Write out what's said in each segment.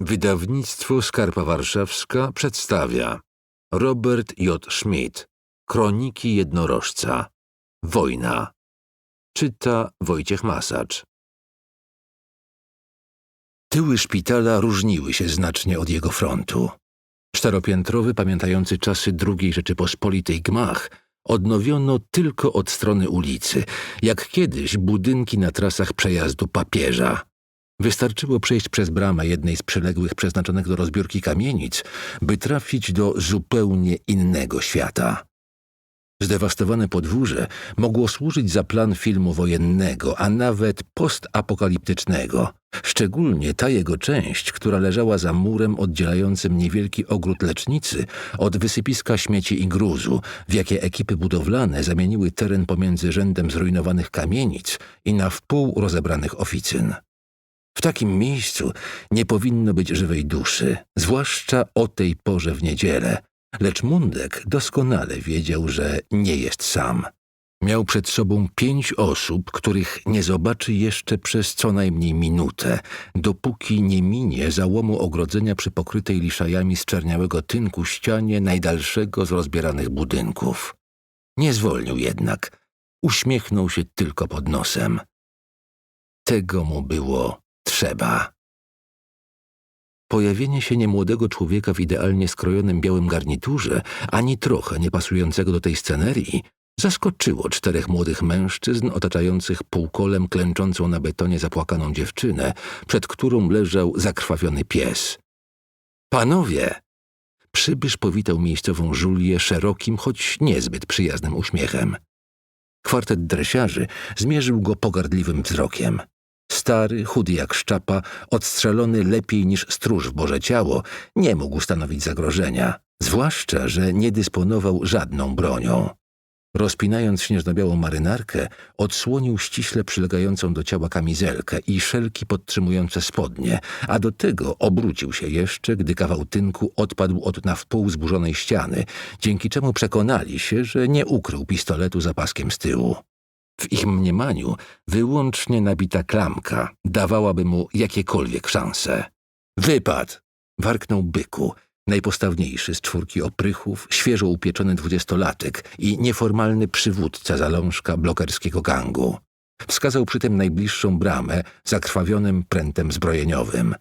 Wydawnictwo Skarpa Warszawska przedstawia Robert J. Schmidt Kroniki jednorożca Wojna Czyta Wojciech Masacz Tyły szpitala różniły się znacznie od jego frontu. Czteropiętrowy, pamiętający czasy II Rzeczypospolitej gmach odnowiono tylko od strony ulicy, jak kiedyś budynki na trasach przejazdu papieża. Wystarczyło przejść przez bramę jednej z przyległych przeznaczonych do rozbiórki kamienic, by trafić do zupełnie innego świata. Zdewastowane podwórze mogło służyć za plan filmu wojennego, a nawet postapokaliptycznego, szczególnie ta jego część, która leżała za murem oddzielającym niewielki ogród lecznicy od wysypiska śmieci i gruzu, w jakie ekipy budowlane zamieniły teren pomiędzy rzędem zrujnowanych kamienic i na wpół rozebranych oficyn. W takim miejscu nie powinno być żywej duszy, zwłaszcza o tej porze w niedzielę, lecz Mundek doskonale wiedział, że nie jest sam. Miał przed sobą pięć osób, których nie zobaczy jeszcze przez co najmniej minutę, dopóki nie minie załomu ogrodzenia przy pokrytej liszajami z czerniałego tynku ścianie najdalszego z rozbieranych budynków. Nie zwolnił jednak. Uśmiechnął się tylko pod nosem. Tego mu było trzeba. Pojawienie się niemłodego człowieka w idealnie skrojonym białym garniturze, ani trochę nie pasującego do tej scenerii, zaskoczyło czterech młodych mężczyzn otaczających półkolem klęczącą na betonie zapłakaną dziewczynę, przed którą leżał zakrwawiony pies. Panowie! Przybysz powitał miejscową Julię szerokim, choć niezbyt przyjaznym uśmiechem. Kwartet dresiarzy zmierzył go pogardliwym wzrokiem. Stary, chudy jak szczapa, odstrzelony lepiej niż stróż w Boże Ciało, nie mógł stanowić zagrożenia, zwłaszcza, że nie dysponował żadną bronią. Rozpinając śnieżno-białą marynarkę, odsłonił ściśle przylegającą do ciała kamizelkę i szelki podtrzymujące spodnie, a do tego obrócił się jeszcze, gdy kawał tynku odpadł od na wpół zburzonej ściany, dzięki czemu przekonali się, że nie ukrył pistoletu za paskiem z tyłu. W ich mniemaniu wyłącznie nabita klamka dawałaby mu jakiekolwiek szanse. Wypad! warknął byku, najpostawniejszy z czwórki oprychów, świeżo upieczony dwudziestolatek i nieformalny przywódca zalążka blokerskiego gangu. Wskazał przy tym najbliższą bramę zakrwawionym prętem zbrojeniowym.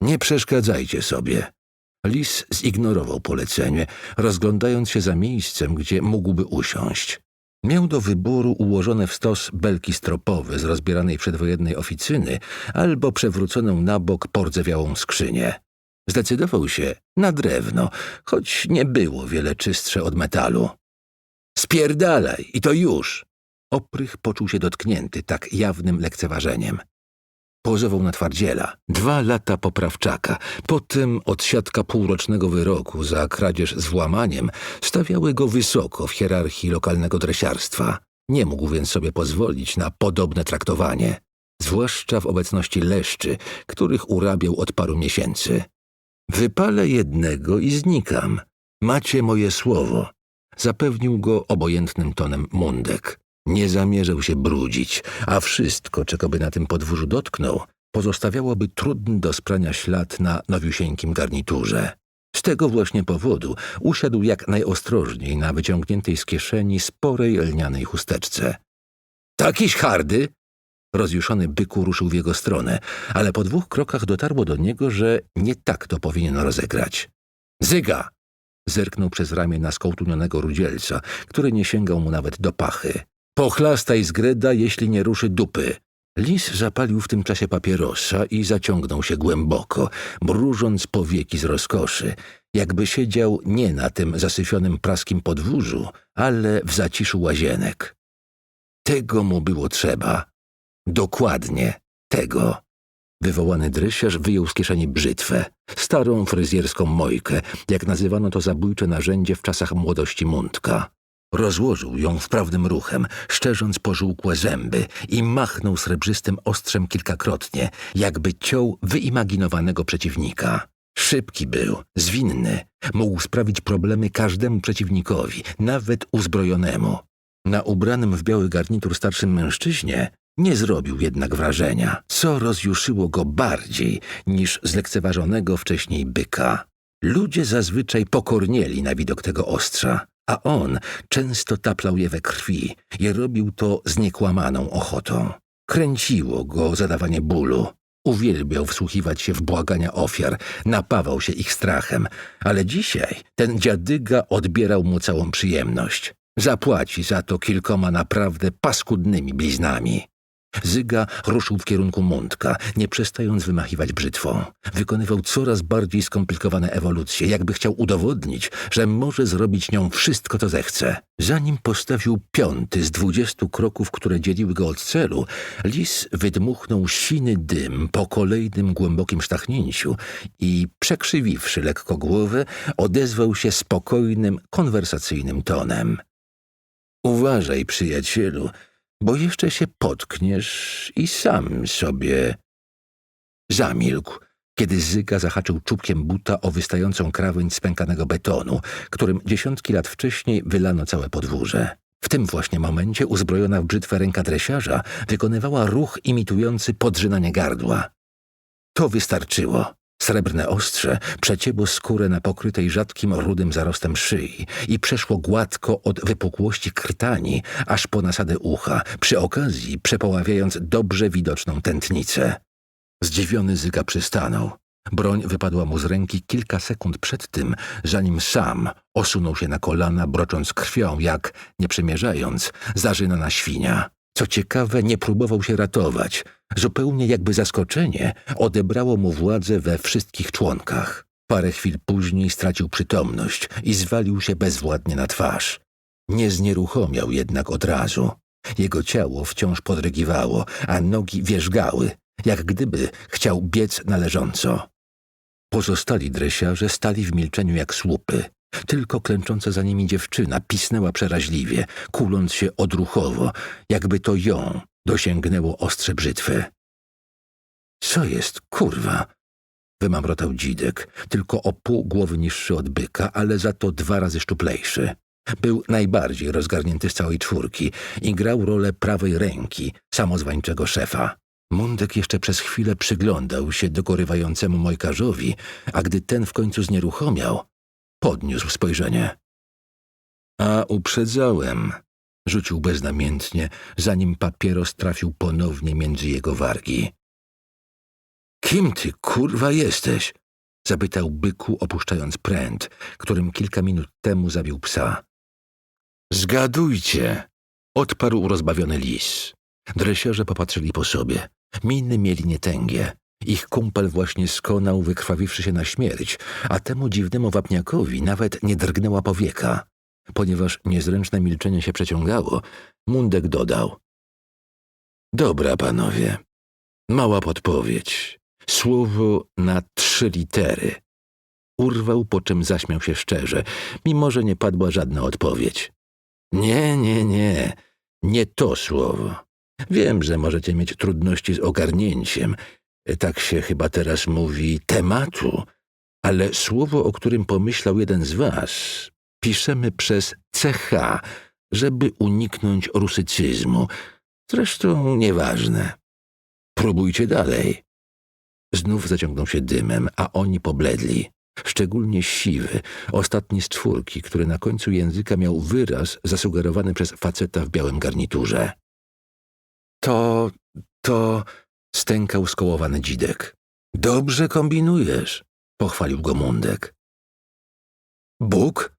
Nie przeszkadzajcie sobie. Lis zignorował polecenie, rozglądając się za miejscem, gdzie mógłby usiąść. Miał do wyboru ułożone w stos belki stropowe z rozbieranej przedwojennej oficyny albo przewróconą na bok pordzewiałą skrzynię. Zdecydował się na drewno, choć nie było wiele czystsze od metalu. Spierdalaj i to już! Oprych poczuł się dotknięty tak jawnym lekceważeniem. Pozował na twardziela. Dwa lata poprawczaka, potem odsiadka półrocznego wyroku za kradzież z włamaniem stawiały go wysoko w hierarchii lokalnego dresiarstwa. Nie mógł więc sobie pozwolić na podobne traktowanie, zwłaszcza w obecności leszczy, których urabiał od paru miesięcy. Wypalę jednego i znikam. Macie moje słowo. Zapewnił go obojętnym tonem Mundek. Nie zamierzał się brudzić, a wszystko, czego by na tym podwórzu dotknął, pozostawiałoby trudny do sprania ślad na nowiusieńkim garniturze. Z tego właśnie powodu usiadł jak najostrożniej na wyciągniętej z kieszeni sporej lnianej chusteczce. Takiś hardy? Rozjuszony byku ruszył w jego stronę, ale po dwóch krokach dotarło do niego, że nie tak to powinien rozegrać. Zyga! Zerknął przez ramię na skołtunionego rudzielca, który nie sięgał mu nawet do pachy. Pochlastaj greda, jeśli nie ruszy dupy. Lis zapalił w tym czasie papierosa i zaciągnął się głęboko, mrużąc powieki z rozkoszy, jakby siedział nie na tym zasyfionym praskim podwórzu, ale w zaciszu łazienek. Tego mu było trzeba. Dokładnie tego. Wywołany drysiarz wyjął z kieszeni brzytwę, starą fryzjerską mojkę, jak nazywano to zabójcze narzędzie w czasach młodości Mundka. Rozłożył ją wprawnym ruchem, szczerząc pożółkłe zęby i machnął srebrzystym ostrzem kilkakrotnie, jakby ciął wyimaginowanego przeciwnika. Szybki był, zwinny, mógł sprawić problemy każdemu przeciwnikowi, nawet uzbrojonemu. Na ubranym w biały garnitur starszym mężczyźnie Nie zrobił jednak wrażenia, co rozjuszyło go bardziej niż zlekceważonego wcześniej byka. Ludzie zazwyczaj pokornieli na widok tego ostrza, a on często taplał je we krwi i robił to z niekłamaną ochotą. Kręciło go zadawanie bólu. Uwielbiał wsłuchiwać się w błagania ofiar, napawał się ich strachem, ale dzisiaj ten dziadyga odbierał mu całą przyjemność. Zapłaci za to kilkoma naprawdę paskudnymi bliznami. Zyga ruszył w kierunku Mundka, nie przestając wymachiwać brzytwą. Wykonywał coraz bardziej skomplikowane ewolucje, jakby chciał udowodnić, że może zrobić nią wszystko, co zechce. Zanim postawił piąty z dwudziestu kroków, które dzieliły go od celu, lis wydmuchnął siny dym po kolejnym głębokim sztachnięciu i, przekrzywiwszy lekko głowę, odezwał się spokojnym, konwersacyjnym tonem. Uważaj, przyjacielu, bo jeszcze się potkniesz i sam sobie. Zamilkł, kiedy Zyga zahaczył czubkiem buta o wystającą krawędź spękanego betonu, którym dziesiątki lat wcześniej wylano całe podwórze. W tym właśnie momencie uzbrojona w brzytwę ręka dresiarza wykonywała ruch imitujący podrzynanie gardła. To wystarczyło. Srebrne ostrze przecięło skórę na pokrytej rzadkim rudym zarostem szyi i przeszło gładko od wypukłości krtani aż po nasadę ucha, przy okazji przepoławiając dobrze widoczną tętnicę. Zdziwiony Zyga przystanął. Broń wypadła mu z ręki kilka sekund przed tym, zanim sam osunął się na kolana, brocząc krwią, jak, nie przemierzając, zażynana świnia. Co ciekawe, nie próbował się ratować. Zupełnie jakby zaskoczenie odebrało mu władzę we wszystkich członkach. Parę chwil później stracił przytomność i zwalił się bezwładnie na twarz. Nie znieruchomiał jednak od razu. Jego ciało wciąż podrygiwało, a nogi wierzgały, jak gdyby chciał biec należąco. Pozostali dresiarze stali w milczeniu jak słupy. Tylko klęcząca za nimi dziewczyna pisnęła przeraźliwie, kuląc się odruchowo, jakby to ją dosięgnęło ostrze brzytwy. Co jest, kurwa? Wymamrotał dzidek, tylko o pół głowy niższy od byka, ale za to dwa razy szczuplejszy. Był najbardziej rozgarnięty z całej czwórki i grał rolę prawej ręki samozwańczego szefa. Mundek jeszcze przez chwilę przyglądał się dogorywającemu mojkarzowi, a gdy ten w końcu znieruchomiał, podniósł spojrzenie. A uprzedzałem, rzucił beznamiętnie, zanim papieros trafił ponownie między jego wargi. Kim ty, kurwa, jesteś? zapytał byku, opuszczając pręt, którym kilka minut temu zabił psa. Zgadujcie, odparł rozbawiony lis. Dresiarze popatrzyli po sobie. Miny mieli nietęgie. Ich kumpel właśnie skonał, wykrwawiwszy się na śmierć, a temu dziwnemu wapniakowi nawet nie drgnęła powieka. Ponieważ niezręczne milczenie się przeciągało, Mundek dodał. Dobra, panowie. Mała podpowiedź. Słowo na trzy litery. Urwał, po czym zaśmiał się szczerze, mimo że nie padła żadna odpowiedź. Nie, nie, nie. Nie to słowo. Wiem, że możecie mieć trudności z ogarnięciem. Tak się chyba teraz mówi tematu, ale słowo, o którym pomyślał jeden z was, piszemy przez CH, żeby uniknąć rusycyzmu. Zresztą nieważne. Próbujcie dalej. Znów zaciągnął się dymem, a oni pobledli. Szczególnie siwy, ostatni z czwórki, który na końcu języka miał wyraz zasugerowany przez faceta w białym garniturze. To, to, stękał skołowany dzidek. Dobrze kombinujesz, pochwalił go Mundek. Bóg?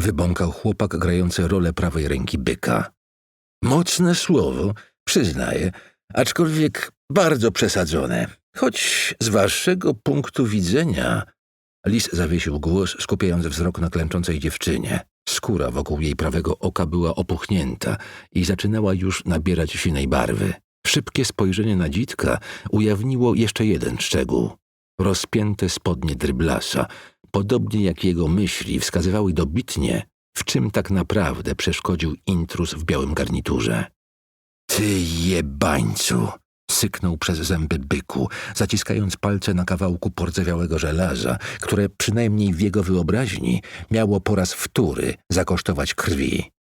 Wybąkał chłopak grający rolę prawej ręki byka. Mocne słowo, przyznaję, aczkolwiek bardzo przesadzone. Choć z waszego punktu widzenia... Lis zawiesił głos, skupiając wzrok na klęczącej dziewczynie. Skóra wokół jej prawego oka była opuchnięta i zaczynała już nabierać sinej barwy. Szybkie spojrzenie na dzitka ujawniło jeszcze jeden szczegół. Rozpięte spodnie dryblasa, podobnie jak jego myśli, wskazywały dobitnie, w czym tak naprawdę przeszkodził intruz w białym garniturze. Ty jebańcu! syknął przez zęby byku, zaciskając palce na kawałku pordzewiałego żelaza, które przynajmniej w jego wyobraźni miało po raz wtóry zakosztować krwi.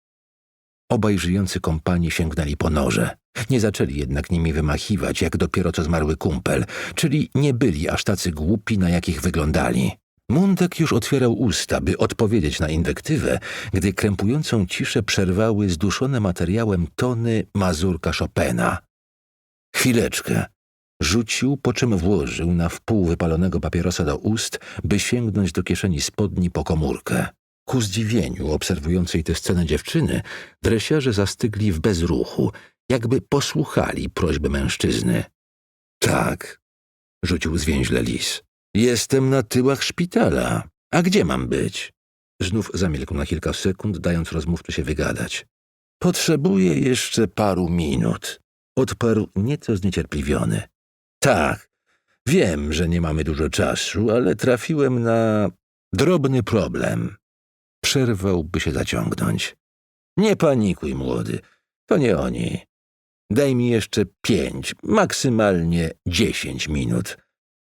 Obaj żyjący kompani sięgnęli po noże. Nie zaczęli jednak nimi wymachiwać, jak dopiero co zmarły kumpel, czyli nie byli aż tacy głupi, na jakich wyglądali. Mundek już otwierał usta, by odpowiedzieć na inwektywę, gdy krępującą ciszę przerwały zduszone materiałem tony mazurka Chopina. Chwileczkę. Rzucił, po czym włożył na wpół wypalonego papierosa do ust, by sięgnąć do kieszeni spodni po komórkę. Ku zdziwieniu obserwującej tę scenę dziewczyny, dresiarze zastygli w bezruchu, jakby posłuchali prośby mężczyzny. Tak, rzucił zwięźle lis. Jestem na tyłach szpitala. A gdzie mam być? Znów zamilkł na kilka sekund, dając rozmówcy się wygadać. Potrzebuję jeszcze paru minut. Odparł nieco zniecierpliwiony. Tak, wiem, że nie mamy dużo czasu, ale trafiłem na drobny problem. Przerwał, by się zaciągnąć. Nie panikuj, młody. To nie oni. Daj mi jeszcze pięć, maksymalnie dziesięć minut.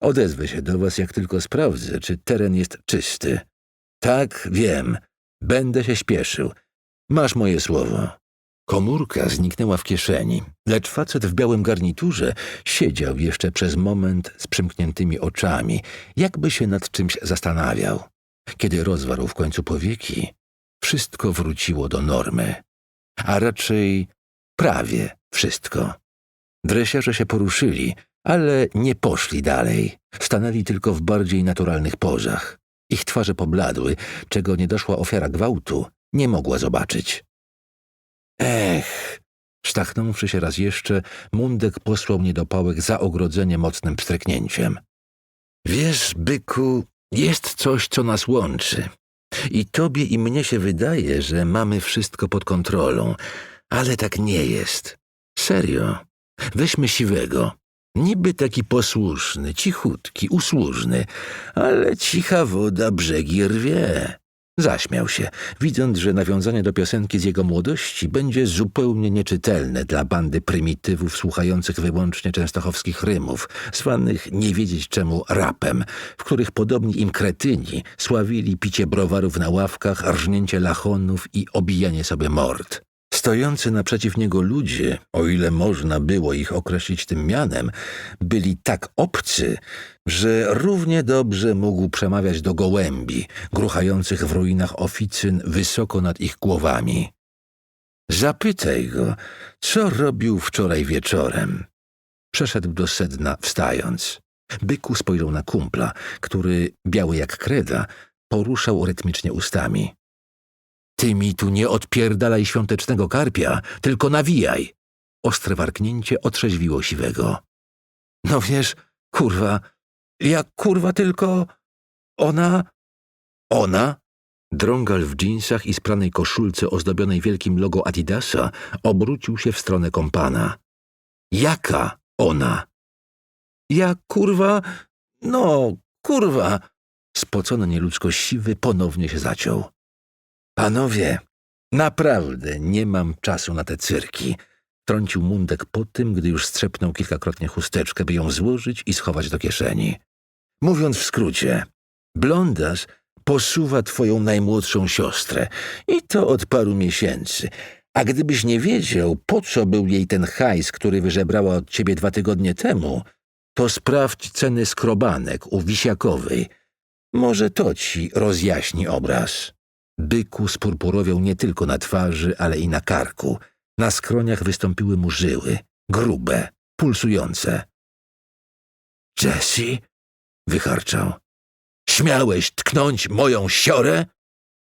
Odezwę się do was, jak tylko sprawdzę, czy teren jest czysty. Tak, wiem. Będę się śpieszył. Masz moje słowo. Komórka zniknęła w kieszeni, lecz facet w białym garniturze siedział jeszcze przez moment z przymkniętymi oczami, jakby się nad czymś zastanawiał. Kiedy rozwarł w końcu powieki, wszystko wróciło do normy. A raczej prawie wszystko. Dresiarze się poruszyli, ale nie poszli dalej. Stanęli tylko w bardziej naturalnych pozach. Ich twarze pobladły, czego niedoszła ofiara gwałtu nie mogła zobaczyć. Ech! Sztachnąwszy się raz jeszcze, Mundek posłał niedopałek za ogrodzenie mocnym pstryknięciem. Wiesz, byku, jest coś, co nas łączy. I tobie i mnie się wydaje, że mamy wszystko pod kontrolą, ale tak nie jest. Serio. Weźmy siwego. Niby taki posłuszny, cichutki, usłużny, ale cicha woda brzegi rwie. Zaśmiał się, widząc, że nawiązanie do piosenki z jego młodości będzie zupełnie nieczytelne dla bandy prymitywów słuchających wyłącznie częstochowskich rymów, zwanych nie wiedzieć czemu rapem, w których podobni im kretyni sławili picie browarów na ławkach, rżnięcie lachonów i obijanie sobie mord. Stojący naprzeciw niego ludzie, o ile można było ich określić tym mianem, byli tak obcy, że równie dobrze mógł przemawiać do gołębi, gruchających w ruinach oficyn wysoko nad ich głowami. Zapytaj go, co robił wczoraj wieczorem. Przeszedł do sedna, wstając. Byku spojrzał na kumpla, który, biały jak kreda, poruszał rytmicznie ustami. Ty mi tu nie odpierdalaj świątecznego karpia, tylko nawijaj. Ostre warknięcie otrzeźwiło siwego. No wiesz, kurwa, jak kurwa tylko ona... Ona? Drągal w dżinsach i spranej koszulce ozdobionej wielkim logo Adidasa obrócił się w stronę kompana. Jaka ona? Ja kurwa... No, kurwa... Spocony nieludzko siwy ponownie się zaciął. Panowie, naprawdę nie mam czasu na te cyrki. Trącił Mundek po tym, gdy już strzepnął kilkakrotnie chusteczkę, by ją złożyć i schować do kieszeni. Mówiąc w skrócie, blondas posuwa twoją najmłodszą siostrę i to od paru miesięcy. A gdybyś nie wiedział, po co był jej ten hajs, który wyżebrała od ciebie dwa tygodnie temu, to sprawdź ceny skrobanek u Wisiakowej. Może to ci rozjaśni obraz. Byku spurpurowiał nie tylko na twarzy, ale i na karku. Na skroniach wystąpiły mu żyły, grube, pulsujące. Jessie? wycharczał. Śmiałeś tknąć moją siorę?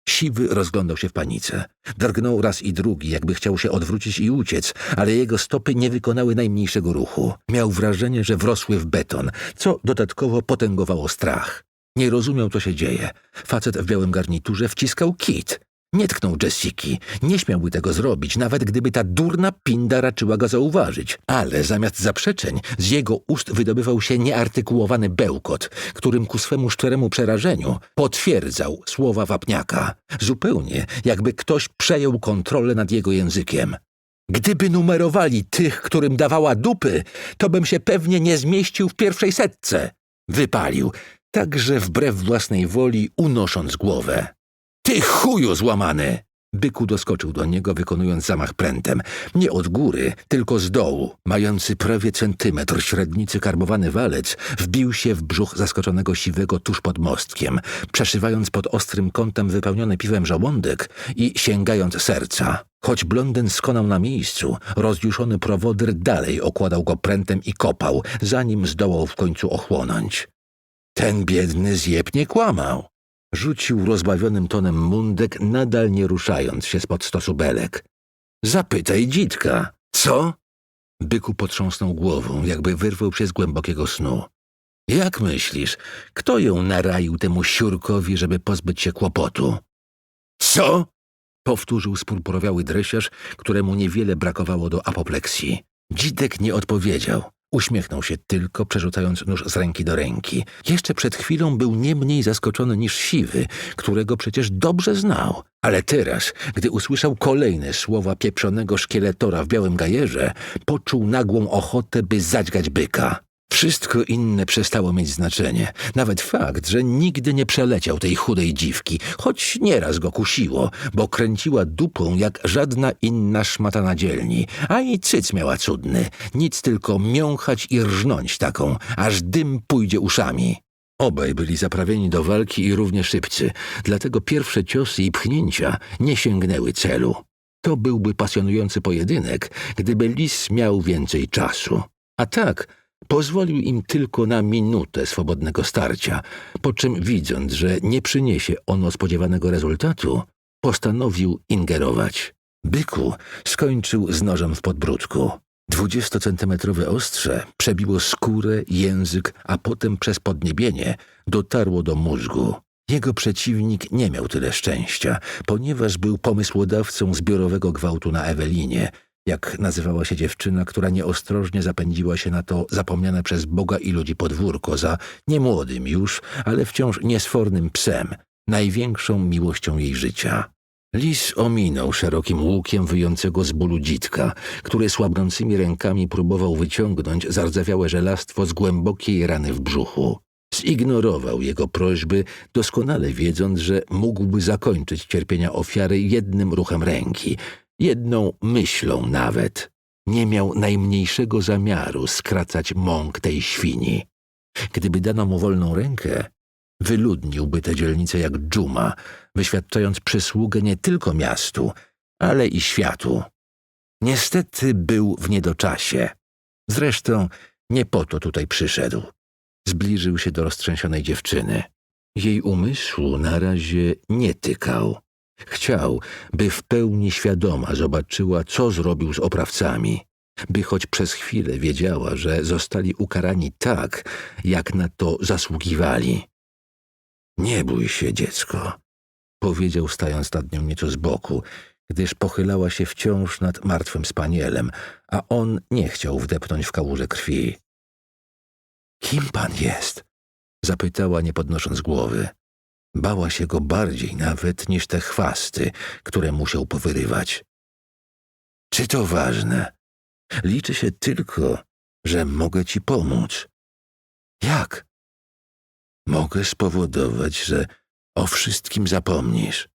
Siwy rozglądał się w panice. Drgnął raz i drugi, jakby chciał się odwrócić i uciec, ale jego stopy nie wykonały najmniejszego ruchu. Miał wrażenie, że wrosły w beton, co dodatkowo potęgowało strach. Nie rozumiał, co się dzieje. Facet w białym garniturze wciskał kit. Nie tknął Jessiki. Nie śmiałby tego zrobić, nawet gdyby ta durna pinda raczyła go zauważyć. Ale zamiast zaprzeczeń, z jego ust wydobywał się nieartykułowany bełkot, którym ku swemu szczeremu przerażeniu potwierdzał słowa wapniaka. Zupełnie jakby ktoś przejął kontrolę nad jego językiem. Gdyby numerowali tych, którym dawała dupy, to bym się pewnie nie zmieścił w pierwszej setce. Wypalił, także wbrew własnej woli unosząc głowę. Ty chuju złamany! Byku doskoczył do niego, wykonując zamach prętem. Nie od góry, tylko z dołu. Mający prawie centymetr średnicy karbowany walec wbił się w brzuch zaskoczonego siwego tuż pod mostkiem, przeszywając pod ostrym kątem wypełniony piwem żołądek i sięgając serca. Choć blondyn skonał na miejscu, rozjuszony prowodyr dalej okładał go prętem i kopał, zanim zdołał w końcu ochłonąć. Ten biedny zjeb nie kłamał. Rzucił rozbawionym tonem mundek, nadal nie ruszając się spod stosu belek. Zapytaj dzitka. Co? Byku potrząsnął głową, jakby wyrwał się z głębokiego snu. Jak myślisz, kto ją naraił temu siurkowi, żeby pozbyć się kłopotu? Co? Powtórzył spurpurowiały dresiarz, któremu niewiele brakowało do apopleksji. Dzitek nie odpowiedział. Uśmiechnął się tylko, przerzucając nóż z ręki do ręki. Jeszcze przed chwilą był nie mniej zaskoczony niż siwy, którego przecież dobrze znał. Ale teraz, gdy usłyszał kolejne słowa pieprzonego szkieletora w białym gajerze, poczuł nagłą ochotę, by zadźgać byka. Wszystko inne przestało mieć znaczenie. Nawet fakt, że nigdy nie przeleciał tej chudej dziwki, choć nieraz go kusiło, bo kręciła dupą jak żadna inna szmata na dzielni, a i cyc miała cudny. Nic tylko miąchać i rżnąć taką, aż dym pójdzie uszami. Obaj byli zaprawieni do walki i równie szybcy, dlatego pierwsze ciosy i pchnięcia nie sięgnęły celu. To byłby pasjonujący pojedynek, gdyby lis miał więcej czasu. A tak Pozwolił im tylko na minutę swobodnego starcia, po czym widząc, że nie przyniesie ono spodziewanego rezultatu, postanowił ingerować. Byku skończył z nożem w podbródku. Dwudziestocentymetrowe ostrze przebiło skórę, język, a potem przez podniebienie dotarło do mózgu. Jego przeciwnik nie miał tyle szczęścia, ponieważ był pomysłodawcą zbiorowego gwałtu na Ewelinie, jak nazywała się dziewczyna, która nieostrożnie zapędziła się na to zapomniane przez Boga i ludzi podwórko za niemłodym już, ale wciąż niesfornym psem, największą miłością jej życia. Lis ominął szerokim łukiem wyjącego z bólu dzitka, który słabnącymi rękami próbował wyciągnąć zardzewiałe żelastwo z głębokiej rany w brzuchu. Zignorował jego prośby, doskonale wiedząc, że mógłby zakończyć cierpienia ofiary jednym ruchem ręki, jedną myślą nawet. Nie miał najmniejszego zamiaru skracać mąk tej świni. Gdyby dano mu wolną rękę, wyludniłby tę dzielnicę jak dżuma, wyświadczając przysługę nie tylko miastu, ale i światu. Niestety był w niedoczasie. Zresztą nie po to tutaj przyszedł. Zbliżył się do roztrzęsionej dziewczyny. Jej umysłu na razie nie tykał. Chciał, by w pełni świadoma zobaczyła, co zrobił z oprawcami, by choć przez chwilę wiedziała, że zostali ukarani tak, jak na to zasługiwali. Nie bój się, dziecko, powiedział, stając nad nią nieco z boku, gdyż pochylała się wciąż nad martwym spanielem, a on nie chciał wdepnąć w kałużę krwi. Kim pan jest? zapytała, nie podnosząc głowy. Bała się go bardziej nawet niż te chwasty, które musiał powyrywać. Czy to ważne? Liczy się tylko, że mogę ci pomóc. Jak? Mogę spowodować, że o wszystkim zapomnisz.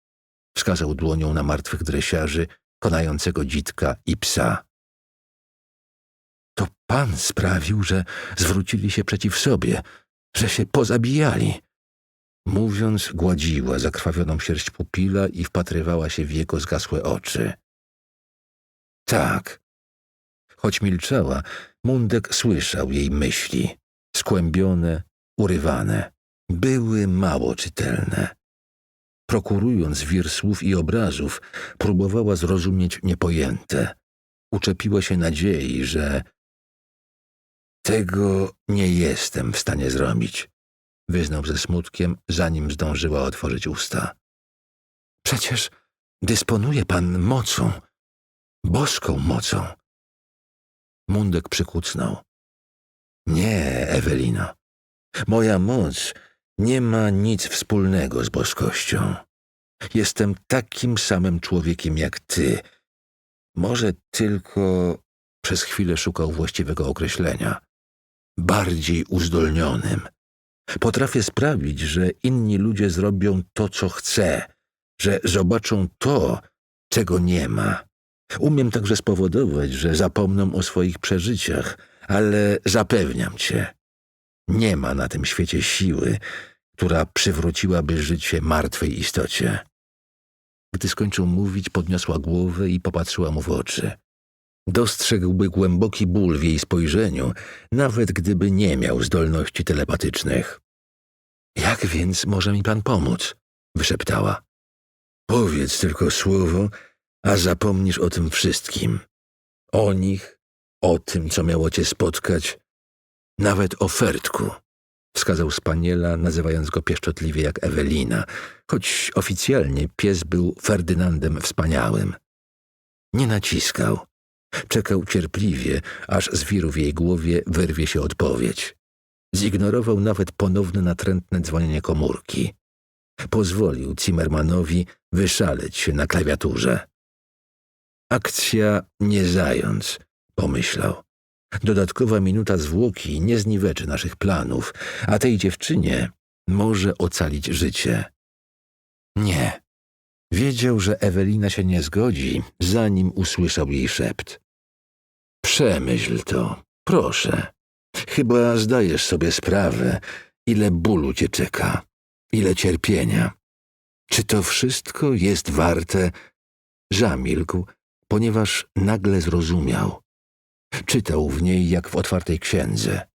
Wskazał dłonią na martwych dresiarzy, konającego dzitka i psa. To pan sprawił, że zwrócili się przeciw sobie, że się pozabijali. Mówiąc, gładziła zakrwawioną sierść pupila i wpatrywała się w jego zgasłe oczy. Tak. Choć milczała, Mundek słyszał jej myśli, skłębione, urywane. Były mało czytelne. Prokurując wir słów i obrazów, próbowała zrozumieć niepojęte. Uczepiła się nadziei, że tego nie jestem w stanie zrobić wyznał ze smutkiem, zanim zdążyła otworzyć usta. Przecież dysponuje pan mocą, boską mocą. Mundek przykucnął. Nie, Ewelino. Moja moc nie ma nic wspólnego z boskością. Jestem takim samym człowiekiem jak ty. Może tylko przez chwilę szukał właściwego określenia. Bardziej uzdolnionym. Potrafię sprawić, że inni ludzie zrobią to, co chcę, że zobaczą to, czego nie ma. Umiem także spowodować, że zapomną o swoich przeżyciach, ale zapewniam cię, nie ma na tym świecie siły, która przywróciłaby życie martwej istocie. Gdy skończył mówić, podniosła głowę i popatrzyła mu w oczy. Dostrzegłby głęboki ból w jej spojrzeniu, nawet gdyby nie miał zdolności telepatycznych. Jak więc może mi pan pomóc? wyszeptała. Powiedz tylko słowo, a zapomnisz o tym wszystkim. O nich, o tym, co miało cię spotkać, nawet o Fertku, wskazał Spaniela, nazywając go pieszczotliwie jak Ewelina, choć oficjalnie pies był Ferdynandem Wspaniałym. Nie naciskał. Czekał cierpliwie, aż z wiru w jej głowie wyrwie się odpowiedź. Zignorował nawet ponowne natrętne dzwonienie komórki. Pozwolił Zimmermanowi wyszaleć się na klawiaturze. Akcja nie zając, pomyślał. Dodatkowa minuta zwłoki nie zniweczy naszych planów, a tej dziewczynie może ocalić życie. Nie. Wiedział, że Ewelina się nie zgodzi, zanim usłyszał jej szept. Przemyśl to, proszę. Chyba zdajesz sobie sprawę, ile bólu cię czeka, ile cierpienia. Czy to wszystko jest warte? Zamilkł, ponieważ nagle zrozumiał. Czytał w niej jak w otwartej księdze.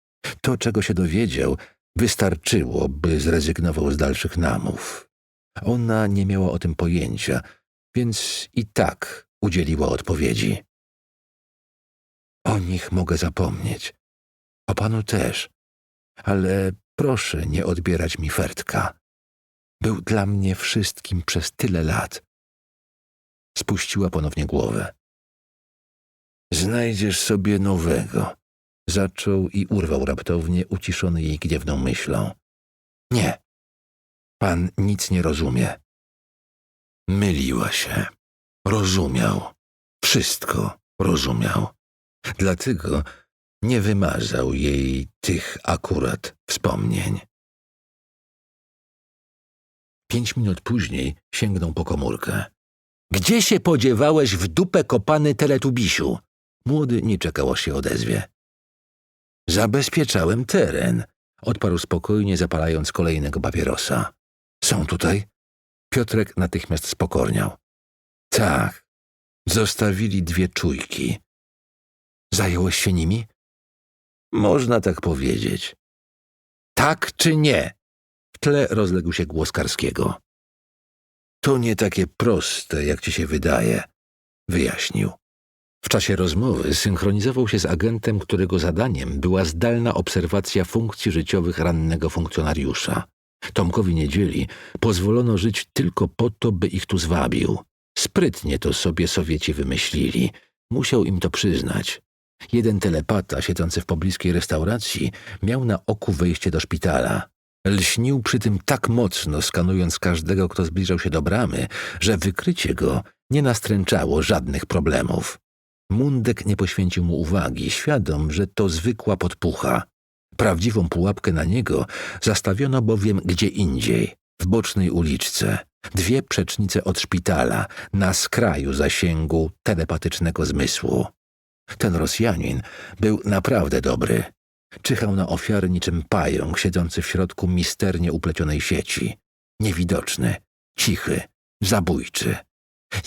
To, czego się dowiedział, wystarczyło, by zrezygnował z dalszych namów. Ona nie miała o tym pojęcia, więc i tak udzieliła odpowiedzi. O nich mogę zapomnieć. O panu też. Ale proszę nie odbierać mi Fertka. Był dla mnie wszystkim przez tyle lat. Spuściła ponownie głowę. Znajdziesz sobie nowego. Zaczął i urwał raptownie, uciszony jej gniewną myślą. Nie. Pan nic nie rozumie. Myliła się. Rozumiał. Wszystko rozumiał. Dlatego nie wymazał jej tych akurat wspomnień. Pięć minut później sięgnął po komórkę. Gdzie się podziewałeś w dupę kopany teletubisiu? Młody nie czekał, aż się odezwie. Zabezpieczałem teren, odparł spokojnie, zapalając kolejnego papierosa. Są tutaj? Piotrek natychmiast spokorniał. Tak. Zostawili dwie czujki. Zająłeś się nimi? Można tak powiedzieć. Tak czy nie? W tle rozległ się głos Karskiego. To nie takie proste, jak ci się wydaje, wyjaśnił. W czasie rozmowy synchronizował się z agentem, którego zadaniem była zdalna obserwacja funkcji życiowych rannego funkcjonariusza. Tomkowi Niedzieli pozwolono żyć tylko po to, by ich tu zwabił. Sprytnie to sobie Sowieci wymyślili. Musiał im to przyznać. Jeden telepata, siedzący w pobliskiej restauracji, miał na oku wejście do szpitala. Lśnił przy tym tak mocno, skanując każdego, kto zbliżał się do bramy, że wykrycie go nie nastręczało żadnych problemów. Mundek nie poświęcił mu uwagi, świadom, że to zwykła podpucha. Prawdziwą pułapkę na niego zastawiono bowiem gdzie indziej, w bocznej uliczce, dwie przecznice od szpitala, na skraju zasięgu telepatycznego zmysłu. Ten Rosjanin był naprawdę dobry. Czyhał na ofiary niczym pająk siedzący w środku misternie uplecionej sieci. Niewidoczny, cichy, zabójczy.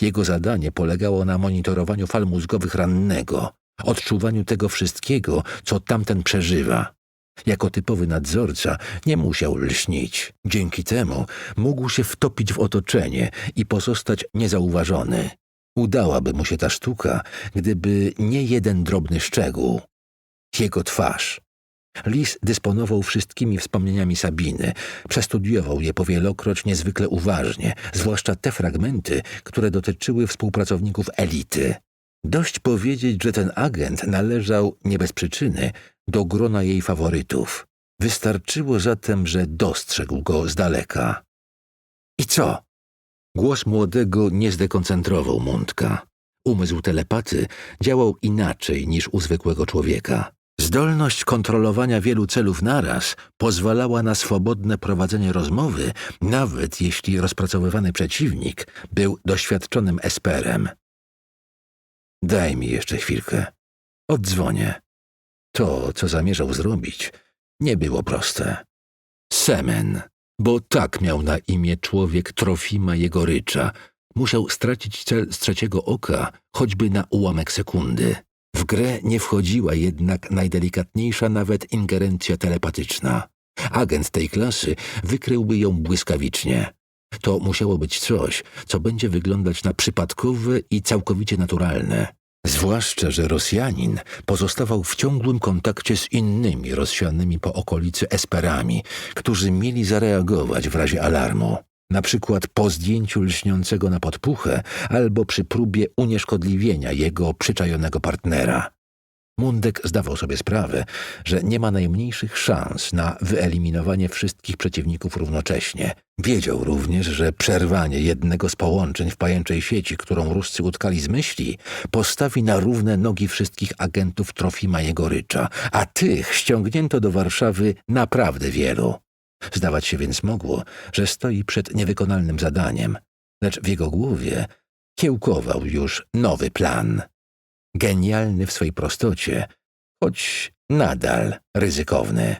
Jego zadanie polegało na monitorowaniu fal mózgowych rannego, odczuwaniu tego wszystkiego, co tamten przeżywa. Jako typowy nadzorca nie musiał lśnić. Dzięki temu mógł się wtopić w otoczenie i pozostać niezauważony. Udałaby mu się ta sztuka, gdyby nie jeden drobny szczegół. Jego twarz. Lis dysponował wszystkimi wspomnieniami Sabiny, przestudiował je powielokroć niezwykle uważnie, zwłaszcza te fragmenty, które dotyczyły współpracowników elity. Dość powiedzieć, że ten agent należał, nie bez przyczyny, do grona jej faworytów. Wystarczyło zatem, że dostrzegł go z daleka. I co? Głos młodego nie zdekoncentrował Mundka. Umysł telepaty działał inaczej niż u zwykłego człowieka. Zdolność kontrolowania wielu celów naraz pozwalała na swobodne prowadzenie rozmowy, nawet jeśli rozpracowywany przeciwnik był doświadczonym esperem. Daj mi jeszcze chwilkę. Oddzwonię. To, co zamierzał zrobić, nie było proste. Semen, bo tak miał na imię człowiek Trofima jego rycza, musiał stracić cel z trzeciego oka, choćby na ułamek sekundy. W grę nie wchodziła jednak najdelikatniejsza nawet ingerencja telepatyczna. Agent tej klasy wykryłby ją błyskawicznie. To musiało być coś, co będzie wyglądać na przypadkowe i całkowicie naturalne. Zwłaszcza, że Rosjanin pozostawał w ciągłym kontakcie z innymi rozsianymi po okolicy esperami, którzy mieli zareagować w razie alarmu. Na przykład po zdjęciu lśniącego na podpuchę albo przy próbie unieszkodliwienia jego przyczajonego partnera. Mundek zdawał sobie sprawę, że nie ma najmniejszych szans na wyeliminowanie wszystkich przeciwników równocześnie. Wiedział również, że przerwanie jednego z połączeń w pajęczej sieci, którą Ruscy utkali z myśli, postawi na równe nogi wszystkich agentów Trofima jego rycza, a tych ściągnięto do Warszawy naprawdę wielu. Zdawać się więc mogło, że stoi przed niewykonalnym zadaniem, lecz w jego głowie kiełkował już nowy plan. Genialny w swej prostocie, choć nadal ryzykowny.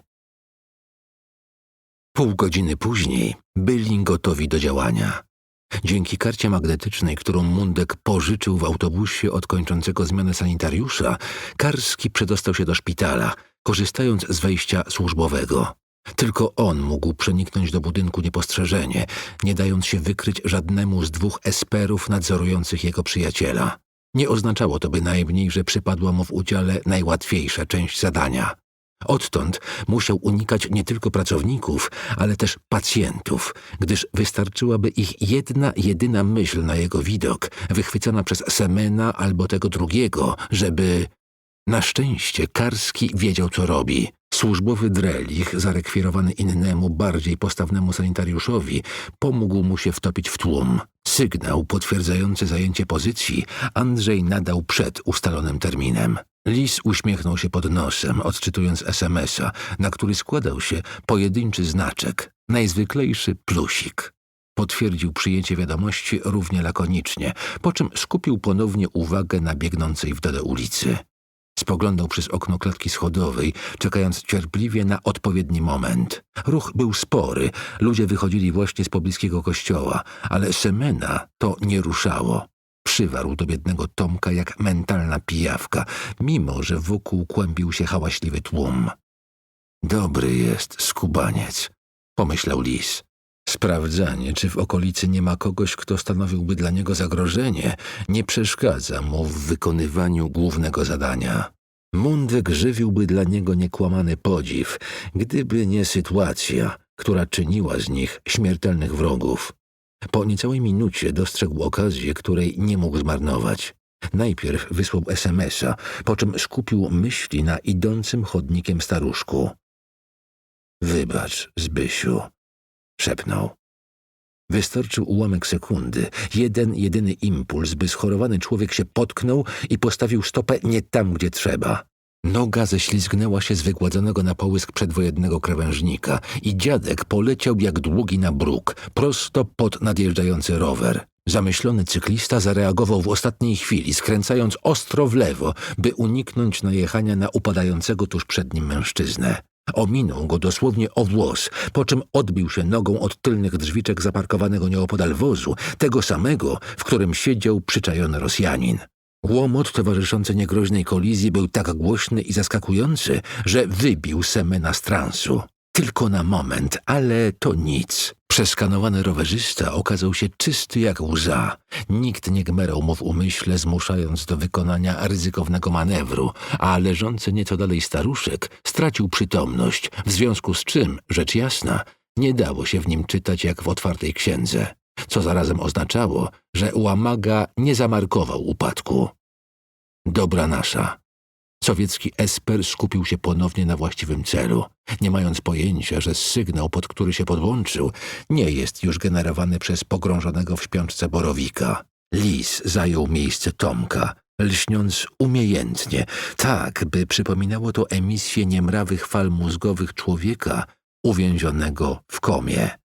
Pół godziny później byli gotowi do działania. Dzięki karcie magnetycznej, którą Mundek pożyczył w autobusie od kończącego zmianę sanitariusza, Karski przedostał się do szpitala, korzystając z wejścia służbowego. Tylko on mógł przeniknąć do budynku niepostrzeżenie, nie dając się wykryć żadnemu z dwóch esperów nadzorujących jego przyjaciela. Nie oznaczało to bynajmniej, że przypadła mu w udziale najłatwiejsza część zadania. Odtąd musiał unikać nie tylko pracowników, ale też pacjentów, gdyż wystarczyłaby ich jedna, jedyna myśl na jego widok, wychwycona przez Semena albo tego drugiego, żeby... Na szczęście Karski wiedział, co robi. Służbowy drelich, zarekwirowany innemu, bardziej postawnemu sanitariuszowi, pomógł mu się wtopić w tłum. Sygnał potwierdzający zajęcie pozycji Andrzej nadał przed ustalonym terminem. Lis uśmiechnął się pod nosem, odczytując SMS-a, na który składał się pojedynczy znaczek, najzwyklejszy plusik. Potwierdził przyjęcie wiadomości równie lakonicznie, po czym skupił ponownie uwagę na biegnącej w dole ulicy. Spoglądał przez okno klatki schodowej, czekając cierpliwie na odpowiedni moment. Ruch był spory, ludzie wychodzili właśnie z pobliskiego kościoła, ale Semena to nie ruszało. Przywarł do biednego Tomka jak mentalna pijawka, mimo że wokół kłębił się hałaśliwy tłum. Dobry jest skubaniec, pomyślał lis. Sprawdzanie, czy w okolicy nie ma kogoś, kto stanowiłby dla niego zagrożenie, nie przeszkadza mu w wykonywaniu głównego zadania. Mundek żywiłby dla niego niekłamany podziw, gdyby nie sytuacja, która czyniła z nich śmiertelnych wrogów. Po niecałej minucie dostrzegł okazję, której nie mógł zmarnować. Najpierw wysłał SMS-a, po czym skupił myśli na idącym chodnikiem staruszku. Wybacz, Zbysiu, szepnął. Wystarczył ułamek sekundy, jeden jedyny impuls, by schorowany człowiek się potknął i postawił stopę nie tam, gdzie trzeba. Noga ześlizgnęła się z wygładzonego na połysk przedwojennego krawężnika i dziadek poleciał jak długi na bruk, prosto pod nadjeżdżający rower. Zamyślony cyklista zareagował w ostatniej chwili, skręcając ostro w lewo, by uniknąć najechania na upadającego tuż przed nim mężczyznę. Ominął go dosłownie o włos, po czym odbił się nogą od tylnych drzwiczek zaparkowanego nieopodal wozu, tego samego, w którym siedział przyczajony Rosjanin. Łomot towarzyszący niegroźnej kolizji był tak głośny i zaskakujący, że wybił Semena z transu. Tylko na moment, ale to nic. Przeskanowany rowerzysta okazał się czysty jak łza. Nikt nie gmerał mu w umyśle, zmuszając do wykonania ryzykownego manewru, a leżący nieco dalej staruszek stracił przytomność, w związku z czym, rzecz jasna, nie dało się w nim czytać jak w otwartej księdze, co zarazem oznaczało, że łamaga nie zamarkował upadku. Dobra nasza. Sowiecki esper skupił się ponownie na właściwym celu, nie mając pojęcia, że sygnał, pod który się podłączył, nie jest już generowany przez pogrążonego w śpiączce Borowika. Lis zajął miejsce Tomka, lśniąc umiejętnie, tak by przypominało to emisję niemrawych fal mózgowych człowieka uwięzionego w komie.